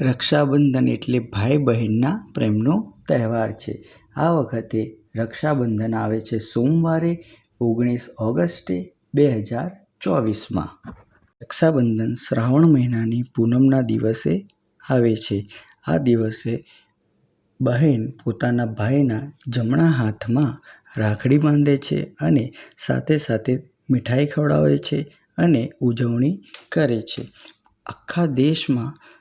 રક્ષાબંધન એટલે ભાઈ બહેનના પ્રેમનો તહેવાર છે. આ વખતે રક્ષાબંધન આવે છે સોમવારે, ઓગણીસ ઓગસ્ટે બે હજાર ચોવીસમાં. રક્ષાબંધન શ્રાવણ મહિનાની પૂનમના દિવસે આવે છે. આ દિવસે બહેન પોતાના ભાઈના જમણા હાથમાં રાખડી બાંધે છે અને સાથે સાથે મીઠાઈ ખવડાવે છે અને ઉજવણી કરે છે. આખા દેશમાં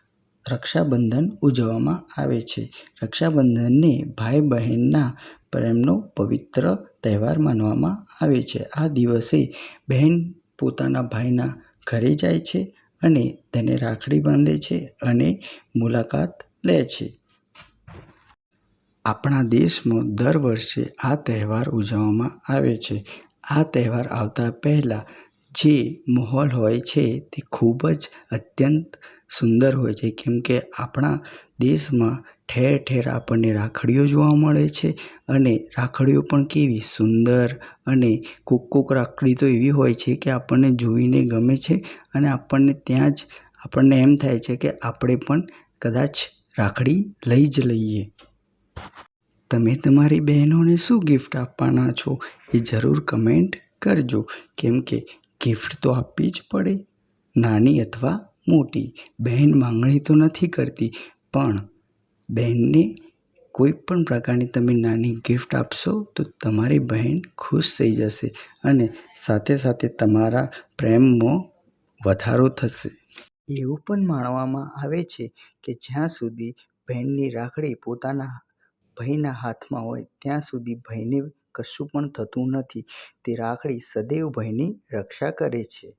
રક્ષાબંધન ઉજવવામાં આવે છે. રક્ષાબંધનને ભાઈ બહેનના પ્રેમનો પવિત્ર તહેવાર માનવામાં આવે છે. આ દિવસે બહેન પોતાના ભાઈના ઘરે જાય છે અને તેને રાખડી બાંધે છે અને મુલાકાત લે છે. આપણા દેશમાં દર વર્ષે આ તહેવાર ઉજવવામાં આવે છે. આ તહેવાર આવતા પહેલાં જે માહોલ હોય છે તે ખૂબ જ અત્યંત સુંદર હોય છે. કેમકે આપણા દેશમાં ઠેર ઠેર આપણને રાખડીઓ જોવા મળે છે અને રાખડીઓ પણ કેવી સુંદર અને કોક કોક રાખડી તો એવી હોય છે કે આપણને જોઈને ગમે છે અને આપણને ત્યાં જ આપણને એમ થાય છે કે આપણે પણ કદાચ રાખડી લઈ જ લઈએ. તમે તમારી બહેનોને શું ગિફ્ટ આપવાના છો એ જરૂર કમેન્ટ કરજો. કેમકે ગિફ્ટ તો આપવી જ પડે. નાની અથવા મોટી. બહેન માંગણી તો નથી કરતી, પણ બહેનને કોઈ પણ પ્રકારની તમે નાની ગિફ્ટ આપશો તો તમારી બહેન ખુશ થઈ જશે અને સાથે સાથે તમારા પ્રેમમાં વધારો થશે. એવું પણ માનવામાં આવે છે કે જ્યાં સુધી બહેનની રાખડી પોતાના ભાઈના હાથમાં હોય, ત્યાં સુધી ભાઈને કશું પણ થતું નથી. તે રાખડી સદૈવ ભાઈની રક્ષા કરે છે.